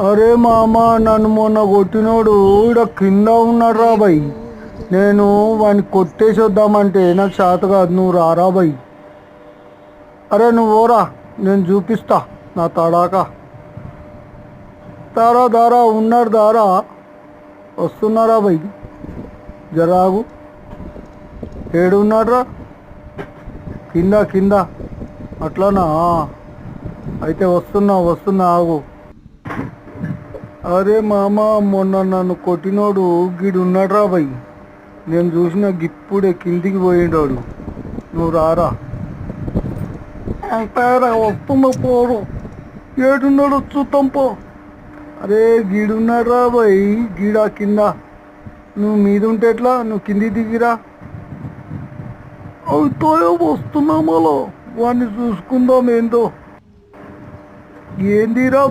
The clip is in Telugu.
అరే మామ నన్ను మొన్న కొట్టినోడు ఈడ కింద ఉన్నాడు రా నేను వాడిని కొట్టేసి వద్దామంటే నాకు చేత కాదు నువ్వు రారా బై అరే నువ్వు ఓరా నేను చూపిస్తా నా తడాక. దారా దారా ఉన్నాడు దారా. వస్తున్నారా బాయ్? జరాగు ఏడు ఉన్నాడ్రా? కింద కింద. అట్లానా? అయితే వస్తున్నా వస్తున్నా ఆగు. అరే మామ మొన్న నన్ను కొట్టినోడు గీడు ఉన్నాడ్రా భయ్. నేను చూసిన గిప్పుడే కిందికి పోయిండాడు. నువ్వు రారా? అంటారా వస్తున్నా పోరు. ఏడున్నాడు చూద్దాం పో. అరే గీడున్నాడ్రా రా గీడా కింద. నువ్వు మీద ఉంటే ఎట్లా? నువ్వు కింది దిగిరా. అవుతో వస్తున్నామలో. వాడిని చూసుకుందాం ఏందో. ఏందిరా